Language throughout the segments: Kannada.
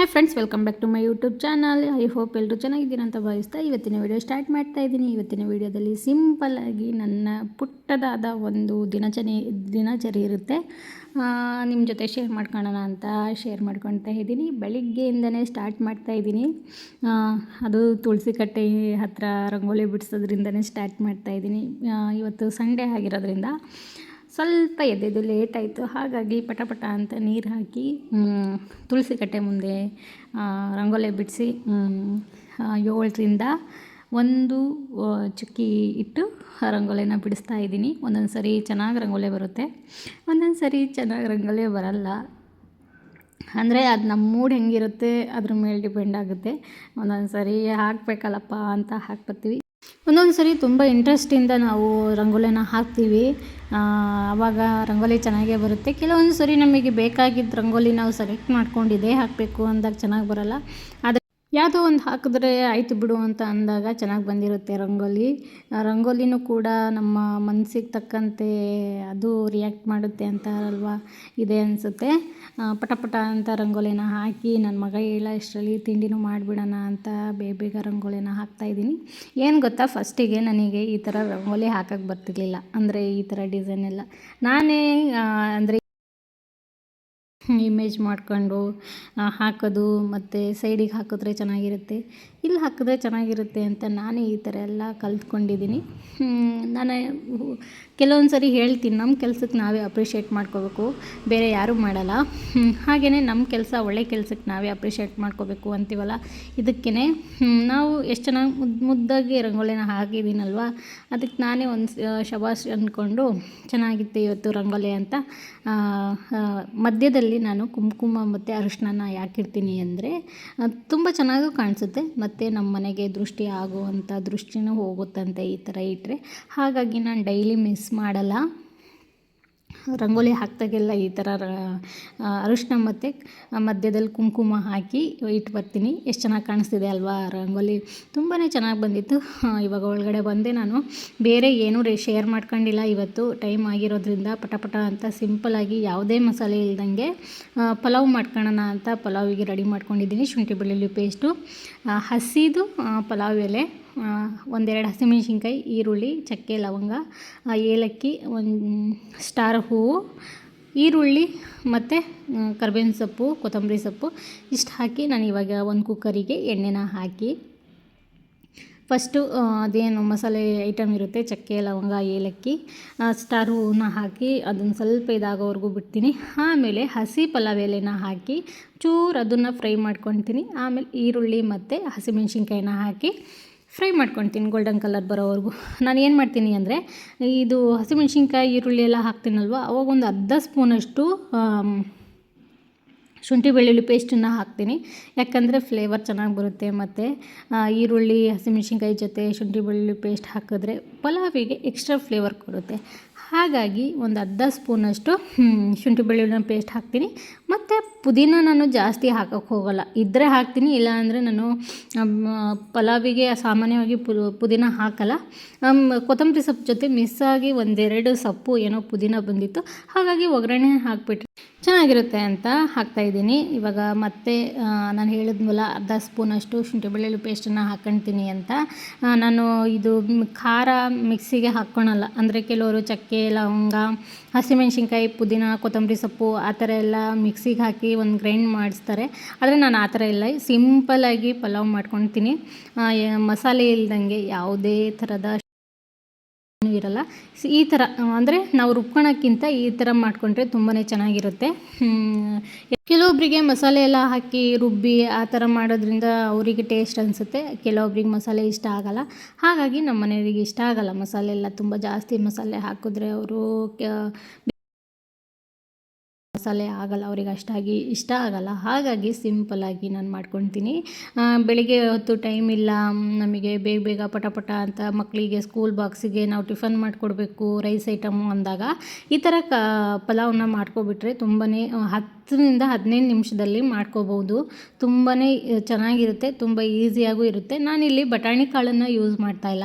Hi friends welcome back to my YouTube channel I hope ಎಲ್ಲರೂ ಚೆನ್ನಾಗಿದ್ದೀನಿ ಅಂತ ಭಾವಿಸ್ತಾ ಇವತ್ತಿನ ವಿಡಿಯೋ ಸ್ಟಾರ್ಟ್ ಮಾಡ್ತಾ ಇದ್ದೀನಿ. ಇವತ್ತಿನ ವಿಡಿಯೋದಲ್ಲಿ ಸಿಂಪಲ್ಲಾಗಿ ನನ್ನ ಪುಟ್ಟದಾದ ಒಂದು ದಿನಚರಿ ದಿನಚರಿ ಇರುತ್ತೆ. ನಿಮ್ಮ ಜೊತೆ ಶೇರ್ ಮಾಡ್ಕೊಳ್ಳೋಣ ಅಂತ ಶೇರ್ ಮಾಡ್ಕೊತಾ ಇದ್ದೀನಿ. ಬೆಳಿಗ್ಗೆಯಿಂದನೇ ಸ್ಟಾರ್ಟ್ ಮಾಡ್ತಾ ಇದ್ದೀನಿ. ಅದು ತುಳಸಿ ಕಟ್ಟೆ ಹತ್ತಿರ ರಂಗೋಲಿ ಬಿಡಿಸೋದ್ರಿಂದನೇ ಸ್ಟಾರ್ಟ್ ಮಾಡ್ತಾ ಇದ್ದೀನಿ. ಇವತ್ತು ಸಂಡೇ ಆಗಿರೋದ್ರಿಂದ ಸ್ವಲ್ಪ ಎದ್ದು ಲೇಟ್ ಆಯಿತು. ಹಾಗಾಗಿ ಪಟಪಟ ಪಟ ಅಂತ ನೀರು ಹಾಕಿ ತುಳಸಿ ಕಟ್ಟೆ ಮುಂದೆ ರಂಗೋಲೆ ಬಿಡಿಸಿ ಏಳರಿಂದ ಒಂದು ಚುಕ್ಕಿ ಇಟ್ಟು ರಂಗೋಲಿನ ಬಿಡಿಸ್ತಾ ಇದ್ದೀನಿ. ಒಂದೊಂದು ಸರಿ ಚೆನ್ನಾಗಿ ರಂಗೋಲೆ ಬರುತ್ತೆ. ಒಂದೊಂದು ಸರಿ ಚೆನ್ನಾಗಿ ರಂಗೋಲಿ ಬರಲ್ಲ. ಅಂದರೆ ಅದು ನಮ್ಮ ಮೂಡ್ ಹೆಂಗಿರುತ್ತೆ, ಅದ್ರ ಮೇಲೆ ಡಿಪೆಂಡ್ ಆಗುತ್ತೆ. ಒಂದೊಂದು ಸರಿ ಹಾಕಬೇಕಲ್ಲಪ್ಪ ಅಂತ ಹಾಕ್ಬರ್ತೀವಿ ಒಂದೊಂದು ಸರಿ ತುಂಬ ಇಂಟ್ರೆಸ್ಟಿಂದ ನಾವು ರಂಗೋಲಿನ ಹಾಕ್ತೀವಿ. ಆವಾಗ ರಂಗೋಲಿ ಚೆನ್ನಾಗೇ ಬರುತ್ತೆ. ಕೆಲವೊಂದು ಸರಿ ನಮಗೆ ಬೇಕಾಗಿದ್ದ ರಂಗೋಲಿ ನಾವು ಸೆಲೆಕ್ಟ್ ಮಾಡ್ಕೊಂಡು ಇದೇ ಹಾಕಬೇಕು ಅಂದಾಗ ಚೆನ್ನಾಗಿ ಬರಲ್ಲ. ಆದರೆ ಯಾವುದೋ ಒಂದು ಹಾಕಿದ್ರೆ ಆಯಿತು ಬಿಡು ಅಂತ ಅಂದಾಗ ಚೆನ್ನಾಗಿ ಬಂದಿರುತ್ತೆ ರಂಗೋಲಿ. ರಂಗೋಲಿನೂ ಕೂಡ ನಮ್ಮ ಮನಸ್ಸಿಗೆ ತಕ್ಕಂತೆ ಅದು ರಿಯಾಕ್ಟ್ ಮಾಡುತ್ತೆ ಅಂತ ಅಲ್ವಾ? ಇದೆ ಅನಿಸುತ್ತೆ. ಪಟ ಪಟ ಅಂತ ರಂಗೋಲಿನ ಹಾಕಿ ನನ್ನ ಮಗ ಹೇಳೋ ಇಷ್ಟರಲ್ಲಿ ತಿಂಡಿನೂ ಮಾಡಿಬಿಡೋಣ ಅಂತ ಬೇಗ ಬೇಗ ರಂಗೋಲಿನ ಹಾಕ್ತಾಯಿದ್ದೀನಿ ಏನು ಗೊತ್ತಾ? ಫಸ್ಟಿಗೆ ನನಗೆ ಈ ಥರ ರಂಗೋಲಿ ಹಾಕಕ್ಕೆ ಬರ್ತಿರ್ಲಿಲ್ಲ. ಅಂದರೆ ಈ ಥರ ಡಿಸೈನ್ ಎಲ್ಲ. ನಾನೇ ಅಂದರೆ ಇಮೇಜ್ ಮಾಡ್ಕೊಂಡು ಹಾಕೋದು ಮತ್ತು ಸೈಡಿಗೆ ಹಾಕಿದ್ರೆ ಚೆನ್ನಾಗಿರುತ್ತೆ. ಇಲ್ಲಿ ಹಾಕಿದ್ರೆ ಚೆನ್ನಾಗಿರುತ್ತೆ ಅಂತ ನಾನೇ ಈ ಥರ ಎಲ್ಲ ಕಲ್ತ್ಕೊಂಡಿದ್ದೀನಿ. ನಾನು ಕೆಲವೊಂದು ಸರಿ ಹೇಳ್ತೀನಿ ನಮ್ಮ ಕೆಲಸಕ್ಕೆ ನಾವೇ ಅಪ್ರಿಷಿಯೇಟ್ ಮಾಡ್ಕೋಬೇಕು ಬೇರೆ ಯಾರೂ ಮಾಡಲ್ಲ. ಹಾಗೆಯೇ ನಮ್ಮ ಕೆಲಸ ಒಳ್ಳೆ ಕೆಲಸಕ್ಕೆ ನಾವೇ ಅಪ್ರಿಷಿಯೇಟ್ ಮಾಡ್ಕೋಬೇಕು ಅಂತೀವಲ್ಲ ಇದಕ್ಕೇ ನಾವು ಎಷ್ಟು ಚೆನ್ನಾಗಿ ಮುದ್ ಮುದ್ದಾಗಿ ರಂಗೋಲಿನ ಹಾಕಿದ್ದೀನಲ್ವ ಅದಕ್ಕೆ ನಾನೇ ಒಂದು ಶಬಾಷ್ ಅಂದ್ಕೊಂಡು ಚೆನ್ನಾಗಿತ್ತು ಇವತ್ತು ರಂಗೋಲಿ ಅಂತ ಆ, ಮಧ್ಯದಲ್ಲಿ ನಾನು ಕುಂಕುಮ ಮತ್ತು ಅರಿಶಿನ ಯಾಕಿರ್ತೀನಿ ಅಂದರೆ ತುಂಬ ಚೆನ್ನಾಗೂ ಕಾಣಿಸುತ್ತೆ. ಮತ್ತು ನಮ್ಮ ಮನೆಗೆ ದೃಷ್ಟಿ ಆಗುವಂಥ ದೃಷ್ಟಿನೂ ಹೋಗುತ್ತಂತೆ ಈ ಥರ ಇಟ್ಟರೆ ಹಾಗಾಗಿ ನಾನು ಡೈಲಿ ಮಿಸ್ ಮಾಡಲ್ಲ. ರಂಗೋಲಿ ಹಾಕ್ದಾಗೆಲ್ಲ ಈ ಥರ ಅರಿಶಿನ ಮತ್ತು ಮಧ್ಯದಲ್ಲಿ ಕುಂಕುಮ ಹಾಕಿ ಇಟ್ಟು ಬರ್ತೀನಿ. ಎಷ್ಟು ಚೆನ್ನಾಗಿ ಕಾಣಿಸ್ತಿದೆ ಅಲ್ವಾ ರಂಗೋಲಿ? ತುಂಬಾ ಚೆನ್ನಾಗಿ ಬಂದಿತ್ತು. ಇವಾಗ ಒಳಗಡೆ ಬಂದೆ ನಾನು. ಬೇರೆ ಏನೂ ರೇ, ಶೇರ್ ಮಾಡ್ಕೊಂಡಿಲ್ಲ. ಇವತ್ತು ಟೈಮ್ ಆಗಿರೋದ್ರಿಂದ ಪಟ ಪಟ ಅಂತ ಸಿಂಪಲಾಗಿ ಯಾವುದೇ ಮಸಾಲೆ ಇಲ್ದಂಗೆ ಪಲಾವ್ ಮಾಡ್ಕೊಳ್ಳೋಣ ಅಂತ ಪಲಾವಿಗೆ ರೆಡಿ ಮಾಡ್ಕೊಂಡಿದ್ದೀನಿ. ಶುಂಠಿ ಬೆಳ್ಳುಳ್ಳಿ ಪೇಸ್ಟು ಹಸಿದು ಪಲಾವ್ ಎಲೆ ಒಂದೆರಡು ಹಸಿಮೆಣ್ಸಿನ್ಕಾಯಿ, ಈರುಳ್ಳಿ, ಚಕ್ಕೆ, ಲವಂಗ ಏಲಕ್ಕಿ, ಒಂದು ಸ್ಟಾರ್ ಹೂವು, ಈರುಳ್ಳಿ ಮತ್ತು ಕರ್ಬೇವಿನ ಸೊಪ್ಪು, ಕೊತ್ತಂಬರಿ ಸೊಪ್ಪು ಇಷ್ಟು ಹಾಕಿ ನಾನು ಇವಾಗ ಒಂದು ಕುಕ್ಕರಿಗೆ ಎಣ್ಣೆನ ಹಾಕಿ ಫಸ್ಟು ಅದೇನು ಮಸಾಲೆ ಐಟಮ್ ಇರುತ್ತೆ, ಚಕ್ಕೆ, ಲವಂಗ, ಏಲಕ್ಕಿ ಸ್ಟಾರ್ ಹೂವನ್ನ ಹಾಕಿ ಅದನ್ನು ಸ್ವಲ್ಪ ಇದಾಗೋವರೆಗೂ ಬಿಡ್ತೀನಿ. ಆಮೇಲೆ ಹಸಿ ಪಲಾವ್ ಎಲೆನ ಹಾಕಿ ಚೂರು ಅದನ್ನು ಫ್ರೈ ಮಾಡ್ಕೊತೀನಿ. ಆಮೇಲೆ ಈರುಳ್ಳಿ ಮತ್ತು ಹಸಿಮೆಣ್ಸಿನ್ಕಾಯಿನ ಹಾಕಿ ಫ್ರೈ ಮಾಡ್ಕೊತೀನಿ ಗೋಲ್ಡನ್ ಕಲರ್ ಬರೋವರೆಗೂ. ನಾನು ಏನು ಮಾಡ್ತೀನಿ ಅಂದರೆ, ಇದು ಹಸಿಮೆಣ್ಸಿನ್ಕಾಯಿ, ಈರುಳ್ಳಿ ಎಲ್ಲ ಹಾಕ್ತೀನಲ್ವ? ಅವಾಗ ಒಂದು ಅರ್ಧ ಸ್ಪೂನಷ್ಟು ಶುಂಠಿ ಬೆಳ್ಳುಳ್ಳಿ ಪೇಸ್ಟನ್ನು ಹಾಕ್ತೀನಿ. ಯಾಕಂದರೆ ಫ್ಲೇವರ್ ಚೆನ್ನಾಗಿ ಬರುತ್ತೆ ಮತ್ತು ಈರುಳ್ಳಿ, ಹಸಿಮೆಣ್ಸಿನ್ಕಾಯಿ ಜೊತೆ ಶುಂಠಿ ಬೆಳ್ಳುಳ್ಳಿ ಪೇಸ್ಟ್ ಹಾಕಿದ್ರೆ ಪಲಾವಿಗೆ ಎಕ್ಸ್ಟ್ರಾ ಫ್ಲೇವರ್ ಕೊಡುತ್ತೆ. ಹಾಗಾಗಿ ಒಂದು ಅರ್ಧ ಸ್ಪೂನಷ್ಟು ಶುಂಠಿ ಬೆಳ್ಳುಳ್ಳಿನ ಪೇಸ್ಟ್ ಹಾಕ್ತೀನಿ. ಮತ್ತು ಪುದೀನ ನಾನು ಜಾಸ್ತಿ ಹಾಕೋಕ್ಕೆ ಹೋಗೋಲ್ಲ. ಇದ್ದರೆ ಹಾಕ್ತೀನಿ ಇಲ್ಲ ಅಂದರೆ ನಾನು ಪಲಾವಿಗೆ ಸಾಮಾನ್ಯವಾಗಿ ಪುದೀನ ಹಾಕಲ್ಲ. ಕೊತ್ತಂಬರಿ ಸೊಪ್ಪು ಜೊತೆ ಮಿಸ್ ಆಗಿ ಒಂದೆರಡು ಸೊಪ್ಪು ಏನೋ ಪುದೀನ ಬಂದಿತ್ತು. ಹಾಗಾಗಿ ಒಗ್ಗರಣೆ ಹಾಕ್ಬಿಟ್ರೆ ಚೆನ್ನಾಗಿರುತ್ತೆ ಅಂತ ಹಾಕ್ತಾಯಿದ್ದೀನಿ ಇವಾಗ ಮತ್ತೆ ನಾನು ಹೇಳಿದ್ವಲ್ಲ ಅರ್ಧ ಸ್ಪೂನಷ್ಟು ಶುಂಠಿ ಬೆಳ್ಳುಳ್ಳಿ ಪೇಸ್ಟನ್ನು ಹಾಕ್ಕೊಳ್ತೀನಿ ಅಂತ. ನಾನು ಇದು ಖಾರ ಮಿಕ್ಸಿಗೆ ಹಾಕ್ಕೊಳಲ್ಲ ಅಂದರೆ ಕೆಲವರು ಚಕ್ಕೆ ಲವಂಗ, ಹಸಿಮೆಣ್ಸಿನ್ಕಾಯಿ, ಪುದೀನ, ಕೊತ್ತಂಬರಿ ಸೊಪ್ಪು ಆ ಥರ ಎಲ್ಲ ಮಿಕ್ಸಿಗೆ ಹಾಕಿ ಒಂದು ಗ್ರೈಂಡ್ ಮಾಡಿಸ್ತಾರೆ. ಆದರೆ ನಾನು ಆ ಥರ ಇಲ್ಲ. ಸಿಂಪಲ್ಲಾಗಿ ಪಲಾವ್ ಮಾಡ್ಕೊಳ್ತೀನಿ ಮಸಾಲೆ ಇಲ್ದಂಗೆ ಯಾವುದೇ ಥರದ ಇರಲ್ಲ ಈ ಥರ ಅಂದರೆ ನಾವು ರುಬ್ಕೊಳಕ್ಕಿಂತ ಈ ಥರ ಮಾಡಿಕೊಂಡ್ರೆ ತುಂಬಾ ಚೆನ್ನಾಗಿರುತ್ತೆ. ಕೆಲವೊಬ್ಬರಿಗೆ ಮಸಾಲೆ ಎಲ್ಲ ಹಾಕಿ ರುಬ್ಬಿ ಆ ಥರ ಮಾಡೋದ್ರಿಂದ ಅವರಿಗೆ ಟೇಸ್ಟ್ ಅನಿಸುತ್ತೆ. ಕೆಲವೊಬ್ರಿಗೆ ಮಸಾಲೆ ಇಷ್ಟ ಆಗಲ್ಲ. ಹಾಗಾಗಿ ನಮ್ಮ ಮನೆಯವರಿಗೆ ಇಷ್ಟ ಆಗಲ್ಲ ಮಸಾಲೆ ಎಲ್ಲ. ತುಂಬ ಜಾಸ್ತಿ ಮಸಾಲೆ ಹಾಕಿದ್ರೆ ಅವರು ಮಸಾಲೆ ಆಗಲ್ಲ, ಅವ್ರಿಗೆ ಅಷ್ಟಾಗಿ ಇಷ್ಟ ಆಗಲ್ಲ. ಹಾಗಾಗಿ ಸಿಂಪಲ್ಲಾಗಿ ನಾನು ಮಾಡ್ಕೊತೀನಿ. ಬೆಳಿಗ್ಗೆ ಹೊತ್ತು ಟೈಮ್ ಇಲ್ಲ, ನಮಗೆ ಬೇಗ ಬೇಗ ಪಟ ಪಟ ಅಂತ ಮಕ್ಕಳಿಗೆ ಸ್ಕೂಲ್ ಬಾಕ್ಸಿಗೆ ನಾವು ಟಿಫನ್ ಮಾಡಿಕೊಡ್ಬೇಕು ರೈಸ್ ಐಟಮು ಅಂದಾಗ ಈ ಥರ ಕ ಪಲಾವನ್ನ ಮಾಡ್ಕೊಬಿಟ್ರೆ ತುಂಬಾ ಹತ್ತು ಹತ್ತರಿಂದ ಹದಿನೈದು ನಿಮಿಷದಲ್ಲಿ ಮಾಡ್ಕೋಬೋದು. ತುಂಬಾ ಚೆನ್ನಾಗಿರುತ್ತೆ, ತುಂಬ ಈಸಿಯಾಗೂ ಇರುತ್ತೆ. ನಾನಿಲ್ಲಿ ಬಟಾಣಿ ಕಾಳನ್ನು ಯೂಸ್ ಮಾಡ್ತಾಯಿಲ್ಲ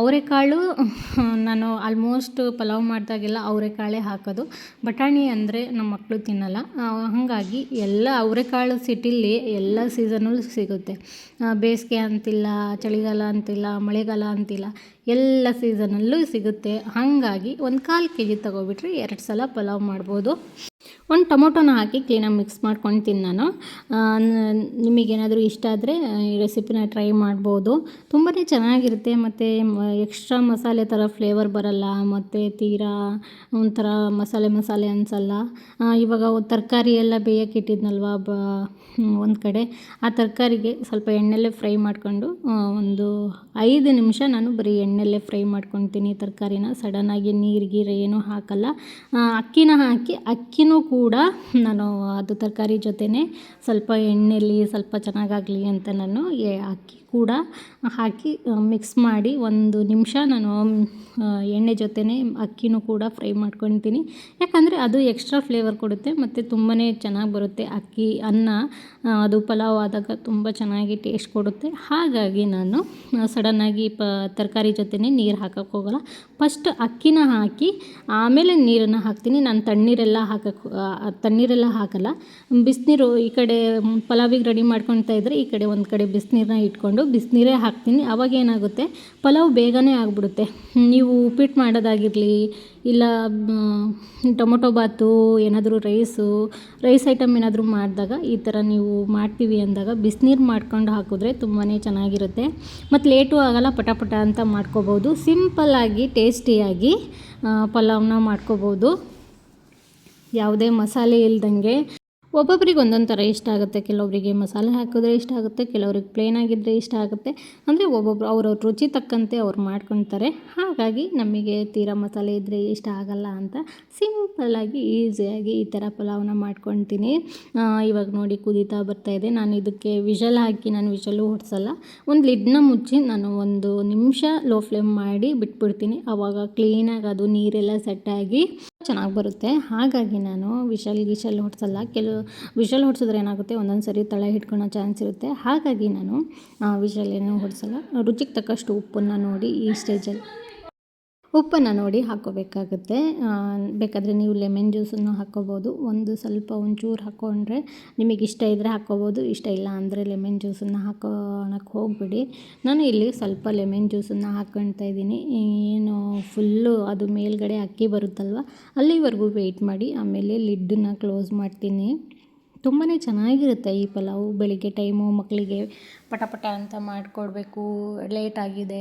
ಅವರೆಕಾಳು, ನಾನು ಆಲ್ಮೋಸ್ಟ್ ಪಲಾವ್ ಮಾಡಿದಾಗೆಲ್ಲ ಅವರೆಕಾಳೆ ಹಾಕೋದು. ಬಟಾಣಿ ಅಂದರೆ ನಮ್ಮ ಮಕ್ಕಳು ತಿನ್ನಲ್ಲ. ಹಾಗಾಗಿ ಎಲ್ಲ ಅವರೆಕಾಳು ಸಿಟಿಲಿ ಎಲ್ಲ ಸೀಸನಲ್ಲೂ ಸಿಗುತ್ತೆ. ಬೇಸಿಗೆ ಅಂತಿಲ್ಲ, ಚಳಿಗಾಲ ಅಂತಿಲ್ಲ, ಮಳೆಗಾಲ ಅಂತಿಲ್ಲ, ಎಲ್ಲ ಸೀಸನಲ್ಲೂ ಸಿಗುತ್ತೆ. ಹಾಗಾಗಿ ಒಂದು ಕಾಲು ಕೆ ಜಿ ತೊಗೊಬಿಟ್ರೆ ಎರಡು ಸಲ ಪಲಾವ್ ಮಾಡ್ಬೋದು. ಒಂದು ಟೊಮೊಟೊನ ಹಾಕಿ ಕ್ಲೀನಾಗಿ ಮಿಕ್ಸ್ ಮಾಡ್ಕೊಳ್ತೀನಿ ನಾನು. ನಿಮಗೇನಾದರೂ ಇಷ್ಟ ಆದರೆ ಈ ರೆಸಿಪಿನ ಟ್ರೈ ಮಾಡ್ಬೋದು. ತುಂಬಾ ಚೆನ್ನಾಗಿರುತ್ತೆ, ಮತ್ತು ಎಕ್ಸ್ಟ್ರಾ ಮಸಾಲೆ ಥರ ಫ್ಲೇವರ್ ಬರಲ್ಲ, ಮತ್ತು ತೀರಾ ಒಂಥರ ಮಸಾಲೆ ಮಸಾಲೆ ಅನಿಸಲ್ಲ. ಇವಾಗ ತರಕಾರಿ ಎಲ್ಲ ಬೇಯಕ್ಕೆ ಇಟ್ಟಿದ್ನಲ್ವ, ಬ, ಒಂದು ಕಡೆ. ಆ ತರಕಾರಿಗೆ ಸ್ವಲ್ಪ ಎಣ್ಣೆಲ್ಲೇ ಫ್ರೈ ಮಾಡಿಕೊಂಡು ಒಂದು ಐದು ನಿಮಿಷ ನಾನು ಬರೀ ಎಣ್ಣೆಲ್ಲೇ ಫ್ರೈ ಮಾಡ್ಕೊತೀನಿ ತರಕಾರಿನ. ಸಡನ್ನಾಗಿ ನೀರು, ಗೀರು ಏನೂ ಹಾಕಲ್ಲ. ಅಕ್ಕಿನ ಹಾಕಿ, ಅಕ್ಕಿನೂ ನಾನು ಅದು ತರಕಾರಿ ಜೊತೆನೇ ಸ್ವಲ್ಪ ಎಣ್ಣೆಯಲ್ಲಿ ಸ್ವಲ್ಪ ಚೆನ್ನಾಗಾಗಲಿ ಅಂತ ನಾನು ಅಕ್ಕಿ ಕೂಡ ಹಾಕಿ ಮಿಕ್ಸ್ ಮಾಡಿ ಒಂದು ನಿಮಿಷ ನಾನು ಎಣ್ಣೆ ಜೊತೆನೇ ಅಕ್ಕಿನೂ ಕೂಡ ಫ್ರೈ ಮಾಡ್ಕೊತೀನಿ ಯಾಕಂದರೆ ಅದು ಎಕ್ಸ್ಟ್ರಾ ಫ್ಲೇವರ್ ಕೊಡುತ್ತೆ ಮತ್ತು ತುಂಬಾ ಚೆನ್ನಾಗಿ ಬರುತ್ತೆ ಅಕ್ಕಿ, ಅನ್ನ ಅದು ಪಲಾವ್ ಆದಾಗ ತುಂಬ ಚೆನ್ನಾಗಿ ಟೇಸ್ಟ್ ಕೊಡುತ್ತೆ. ಹಾಗಾಗಿ ನಾನು ಸಡನ್ನಾಗಿ ಪ, ತರಕಾರಿ ಜೊತೆನೇ ನೀರು ಹಾಕೋಕ್ಕೆ ಹೋಗಲ್ಲ. ಫಸ್ಟ್ ಅಕ್ಕಿನ ಹಾಕಿ, ಆಮೇಲೆ ನೀರನ್ನು ಹಾಕ್ತೀನಿ. ನಾನು ತಣ್ಣೀರೆಲ್ಲ ಹಾಕಕ್ಕೆ ತಣ್ಣೀರೆಲ್ಲ ಹಾಕಲ್ಲ. ಬಿಸಿನೀರು ಈ ಕಡೆ ಪಲಾವಿಗೆ ರೆಡಿ ಮಾಡ್ಕೊಳ್ತಾ ಇದ್ದರೆ ಈ ಕಡೆ ಒಂದು ಕಡೆ ಬಿಸಿನೀರನ್ನ ಇಟ್ಕೊಂಡು ಬಿಸಿನೀರೇ ಹಾಕ್ತೀನಿ. ಅವಾಗ ಏನಾಗುತ್ತೆ? ಪಲಾವ್ ಬೇಗನೆ ಆಗಿಬಿಡುತ್ತೆ. ನೀವು ಉಪ್ಪಿಟ್ಟು ಮಾಡೋದಾಗಿರಲಿ, ಇಲ್ಲ ಟೊಮೊಟೊ ಬಾತು, ಏನಾದರೂ ರೈಸು, ರೈಸ್ ಐಟಮ್ ಏನಾದರೂ ಮಾಡಿದಾಗ ಈ ಥರ ನೀವು ಮಾಡ್ತೀವಿ ಅಂದಾಗ ಬಿಸಿನೀರು ಮಾಡ್ಕೊಂಡು ಹಾಕಿದ್ರೆ ತುಂಬಾ ಚೆನ್ನಾಗಿರುತ್ತೆ. ಮತ್ತು ಲೇಟು ಆಗೋಲ್ಲ, ಪಟಾಪಟ ಪಟ ಅಂತ ಮಾಡ್ಕೋಬೋದು. ಸಿಂಪಲ್ಲಾಗಿ ಟೇಸ್ಟಿಯಾಗಿ ಪಲಾವ್ನ ಮಾಡ್ಕೋಬೋದು. ಯಾವುದೇ ಮಸಾಲೆ ಇಲ್ದಂಗೆ ಒಬ್ಬೊಬ್ರಿಗೆ ಒಂದೊಂದು ಥರ ಇಷ್ಟ ಆಗುತ್ತೆ. ಕೆಲವೊಬ್ಬರಿಗೆ ಮಸಾಲೆ ಹಾಕಿದ್ರೆ ಇಷ್ಟ ಆಗುತ್ತೆ, ಕೆಲವ್ರಿಗೆ ಪ್ಲೇನ್ ಆಗಿದ್ದರೆ ಇಷ್ಟ ಆಗುತ್ತೆ. ಅಂದರೆ ಒಬ್ಬೊಬ್ರು ಅವ್ರವ್ರ ರುಚಿ ತಕ್ಕಂತೆ ಅವ್ರು ಮಾಡ್ಕೊತಾರೆ. ಹಾಗಾಗಿ ನಮಗೆ ತೀರಾ ಮಸಾಲೆ ಇದ್ದರೆ ಇಷ್ಟ ಆಗಲ್ಲ ಅಂತ ಸಿಂಪಲ್ಲಾಗಿ ಈಸಿಯಾಗಿ ಈ ಥರ ಪಲಾವ್ನ ಮಾಡ್ಕೊತೀನಿ. ಇವಾಗ ನೋಡಿ ಕುದೀತಾ ಇದೆ. ನಾನು ಇದಕ್ಕೆ ವಿಷಲ್ ಹಾಕಿ ನಾನು ವಿಷಲು ಹೊಡ್ಸಲ್ಲ. ಒಂದು ಲಿಡ್ನ ಮುಚ್ಚಿ ನಾನು ಒಂದು ನಿಮಿಷ ಲೋ ಫ್ಲೇಮ್ ಮಾಡಿ ಬಿಟ್ಬಿಡ್ತೀನಿ. ಆವಾಗ ಕ್ಲೀನಾಗಿ ಅದು ನೀರೆಲ್ಲ ಸೆಟ್ಟಾಗಿ ಚೆನ್ನಾಗಿ ಬರುತ್ತೆ. ಹಾಗಾಗಿ ನಾನು ವಿಷಲ್ ಗಿಶಲ್ ಹೊಡ್ಸಲ್ಲ ಕೆಲವು ವಿಷಲ್ ಹೊಡ್ಸಿದ್ರೆ ಏನಾಗುತ್ತೆ? ಒಂದೊಂದು ಸರಿ ತಳ ಹಿಡ್ಕೊಳ್ಳೋ ಚಾನ್ಸ್ ಇರುತ್ತೆ. ಹಾಗಾಗಿ ನಾನು ವಿಷಲ್ ಏನೂ ಹೊಡ್ಸಲ್ಲ ರುಚಿಗೆ ತಕ್ಕಷ್ಟು ಉಪ್ಪನ್ನು ನೋಡಿ ಈ ಸ್ಟೇಜಲ್ಲಿ ಉಪ್ಪನ್ನು ನೋಡಿ ಹಾಕ್ಕೋಬೇಕಾಗುತ್ತೆ. ಬೇಕಾದರೆ ನೀವು ಲೆಮನ್ ಜ್ಯೂಸನ್ನು ಹಾಕ್ಕೋಬೋದು. ಒಂದು ಸ್ವಲ್ಪ ಒಂಚೂರು ಹಾಕ್ಕೊಂಡ್ರೆ ನಿಮಗೆ ಇಷ್ಟ ಇದ್ದರೆ ಹಾಕ್ಕೋಬೋದು, ಇಷ್ಟ ಇಲ್ಲ ಅಂದರೆ ಲೆಮನ್ ಜ್ಯೂಸನ್ನು ಹಾಕೋಣಕ್ಕೆ ಹೋಗ್ಬಿಡಿ. ನಾನು ಇಲ್ಲಿ ಸ್ವಲ್ಪ ಲೆಮನ್ ಜ್ಯೂಸನ್ನು ಹಾಕ್ಕೊಳ್ತಾ ಇದ್ದೀನಿ. ಏನು ಫುಲ್ಲು ಅದು ಮೇಲ್ಗಡೆ ಅಕ್ಕಿ ಬರುತ್ತಲ್ವ, ಅಲ್ಲಿವರೆಗೂ ವೆಯ್ಟ್ ಮಾಡಿ. ಆಮೇಲೆ ಲಿಡ್ಡನ್ನು ಕ್ಲೋಸ್ ಮಾಡ್ತೀನಿ. ತುಂಬಾ ಚೆನ್ನಾಗಿರುತ್ತೆ ಈ ಪಲಾವು. ಬೆಳಿಗ್ಗೆ ಟೈಮು ಮಕ್ಕಳಿಗೆ ಪಟ ಪಟ ಅಂತ ಮಾಡಿಕೊಡ್ಬೇಕು. ಲೇಟಾಗಿದೆ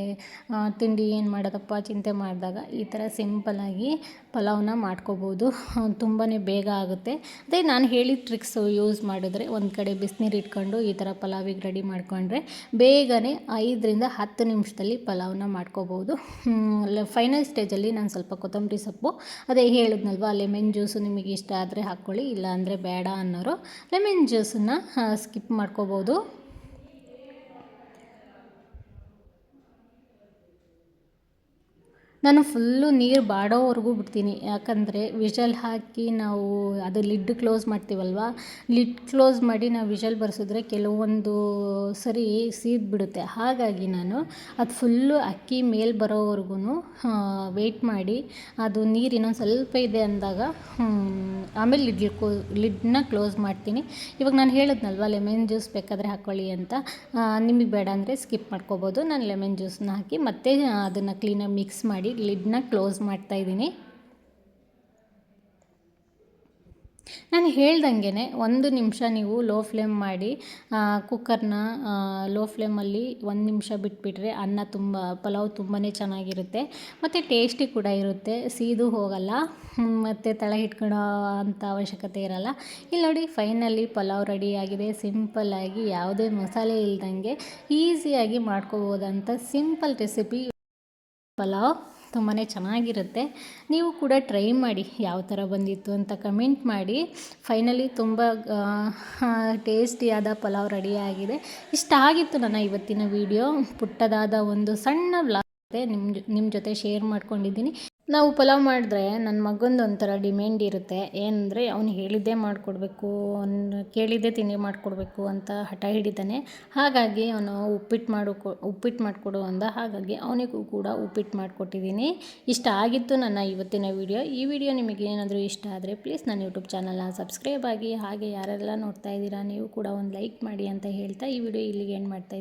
ತಿಂಡಿ ಏನು ಮಾಡೋದಪ್ಪ? ಚಿಂತೆ ಮಾಡಿದಾಗ ಈ ಥರ ಸಿಂಪಲ್ಲಾಗಿ ಪಲಾವ್ನ ಮಾಡ್ಕೋಬೋದು. ತುಂಬಾ ಬೇಗ ಆಗುತ್ತೆ. ಅದೇ ನಾನು ಹೇಳಿದ ಟ್ರಿಕ್ಸು ಯೂಸ್ ಮಾಡಿದ್ರೆ ಒಂದು ಕಡೆ ಬಿಸಿನೀರು ಇಟ್ಕೊಂಡು ಈ ಥರ ಪಲಾವಿಗೆ ರೆಡಿ ಮಾಡಿಕೊಂಡ್ರೆ ಬೇಗನೆ ಐದರಿಂದ ಹತ್ತು ನಿಮಿಷದಲ್ಲಿ ಪಲಾವ್ನ ಮಾಡ್ಕೋಬೋದು. ಫೈನಲ್ ಸ್ಟೇಜಲ್ಲಿ ನಾನು ಸ್ವಲ್ಪ ಕೊತ್ತಂಬರಿ ಸೊಪ್ಪು, ಅದೇ ಹೇಳಿದ್ನಲ್ವ ಲೆಮನ್ ಜ್ಯೂಸು ನಿಮಗೆ ಇಷ್ಟ ಆದರೆ ಹಾಕ್ಕೊಳ್ಳಿ ಇಲ್ಲ ಅಂದರೆ ಬೇಡ ಅನ್ನೋರು ಲೆಮನ್ ಜ್ಯೂಸನ್ನು ಸ್ಕಿಪ್ ಮಾಡ್ಕೋಬೋದು. ನಾನು ಫುಲ್ಲು ನೀರು ಬಾಡೋವರೆಗೂ ಬಿಡ್ತೀನಿ. ಯಾಕಂದರೆ ವಿಷಲ್ ಹಾಕಿ ನಾವು ಅದು ಲಿಡ್ ಕ್ಲೋಸ್ ಮಾಡ್ತೀವಲ್ವ? ಲಿಡ್ ಕ್ಲೋಸ್ ಮಾಡಿ ನಾವು ವಿಷಲ್ ಬರೆಸಿದ್ರೆ ಕೆಲವೊಂದು ಸರಿ ಬಿಡುತ್ತೆ. ಹಾಗಾಗಿ ನಾನು ಅದು ಫುಲ್ಲು ಅಕ್ಕಿ ಮೇಲೆ ಬರೋವರೆಗೂ ವೆಯ್ಟ್ ಮಾಡಿ ಅದು ನೀರು ಇನ್ನೊಂದು ಸ್ವಲ್ಪ ಇದೆ ಅಂದಾಗ ಆಮೇಲೆ ಲಿಡ್ ಲಿಡ್ನ ಕ್ಲೋಸ್ ಮಾಡ್ತೀನಿ. ಇವಾಗ ನಾನು ಹೇಳಿದ್ನಲ್ವ, ಲೆಮನ್ ಜ್ಯೂಸ್ ಬೇಕಾದರೆ ಹಾಕ್ಕೊಳ್ಳಿ ಅಂತ. ನಿಮಗೆ ಬೇಡ ಅಂದರೆ ಸ್ಕಿಪ್ ಮಾಡ್ಕೋಬೋದು. ನಾನು ಲೆಮನ್ ಜ್ಯೂಸನ್ನ ಹಾಕಿ ಮತ್ತೆ ಅದನ್ನು ಕ್ಲೀನಾಗಿ ಮಿಕ್ಸ್ ಮಾಡಿ ಲಿಡ್ನ ಕ್ಲೋಸ್ ಮಾಡ್ತಾ ಇದ್ದೀನಿ. ನಾನು ಹೇಳ್ದಂಗೆ ಒಂದು ನಿಮಿಷ ನೀವು ಲೋ ಫ್ಲೇಮ್ ಮಾಡಿ ಕುಕ್ಕರ್ನ ಲೋ ಫ್ಲೇಮಲ್ಲಿ ಒಂದು ನಿಮಿಷ ಬಿಟ್ಬಿಟ್ರೆ ಅನ್ನ ತುಂಬ, ಪಲಾವ್ ತುಂಬಾ ಚೆನ್ನಾಗಿರುತ್ತೆ. ಮತ್ತು ಟೇಸ್ಟಿ ಕೂಡ ಇರುತ್ತೆ. ಸೀದು ಹೋಗಲ್ಲ, ಮತ್ತು ತಳ ಇಟ್ಕೊಳ್ಳೋ ಅಂಥ ಅವಶ್ಯಕತೆ ಇರಲ್ಲ. ಇಲ್ಲಿ ನೋಡಿ ಫೈನಲಿ ಪಲಾವ್ ರೆಡಿಯಾಗಿದೆ ಸಿಂಪಲ್ಲಾಗಿ ಯಾವುದೇ ಮಸಾಲೆ ಇಲ್ದಂಗೆ ಈಸಿಯಾಗಿ ಮಾಡ್ಕೋಬೋದಂಥ ಸಿಂಪಲ್ ರೆಸಿಪಿ ಪಲಾವ್. ತುಂಬಾ ಚೆನ್ನಾಗಿರುತ್ತೆ. ನೀವು ಕೂಡ ಟ್ರೈ ಮಾಡಿ ಯಾವ ಥರ ಬಂದಿತ್ತು ಅಂತ ಕಮೆಂಟ್ ಮಾಡಿ. ಫೈನಲಿ ತುಂಬ ಟೇಸ್ಟಿಯಾದ ಪಲಾವ್ ರೆಡಿಯಾಗಿದೆ ಇಷ್ಟ ಆಗಿತ್ತು ನನ್ನ ಇವತ್ತಿನ ವಿಡಿಯೋ ಪುಟ್ಟದಾದ ಒಂದು ಸಣ್ಣ ವ್ಲಾ ನಿಮ್ಮ ನಿಮ್ಮ ಜೊತೆ ಶೇರ್ ಮಾಡ್ಕೊಂಡಿದ್ದೀನಿ. ನಾವು ಪಲಾವ್ ಮಾಡಿದ್ರೆ ನನ್ನ ಮಗಂದು ಒಂಥರ ಡಿಮ್ಯಾಂಡ್ ಇರುತ್ತೆ. ಏನಂದರೆ ಅವ್ನು ಹೇಳಿದ್ದೇ ಮಾಡಿಕೊಡ್ಬೇಕು, ಅವ್ನು ಕೇಳಿದ್ದೇ ತಿಂಡಿ ಮಾಡಿಕೊಡ್ಬೇಕು ಅಂತ ಹಠ ಹಿಡಿತಾನೆ. ಹಾಗಾಗಿ ಅವನು ಉಪ್ಪಿಟ್ಟು ಮಾಡು ಉಪ್ಪಿಟ್ಟು ಮಾಡಿಕೊಡು ಅಂದ ಹಾಗಾಗಿ ಅವನಿಗೂ ಕೂಡ ಉಪ್ಪಿಟ್ಟು ಮಾಡಿಕೊಟ್ಟಿದ್ದೀನಿ. ಇಷ್ಟ ಆಗಿತ್ತು ನನ್ನ ಇವತ್ತಿನ ವಿಡಿಯೋ ಈ ವಿಡಿಯೋ ನಿಮಗೆ ಏನಾದರೂ ಇಷ್ಟ ಆದರೆ ಪ್ಲೀಸ್ ನನ್ನ ಯೂಟ್ಯೂಬ್ ಚಾನಲ್ನ ಸಬ್ಸ್ಕ್ರೈಬ್ ಆಗಿ ಹಾಗೆ ಯಾರೆಲ್ಲ ನೋಡ್ತಾ ಇದ್ದೀರಾ ನೀವು ಕೂಡ ಒಂದು ಲೈಕ್ ಮಾಡಿ ಅಂತ ಹೇಳ್ತಾ ಈ ವಿಡಿಯೋ ಇಲ್ಲಿಗೆ ಎಂಡ್ ಮಾಡ್ತಾ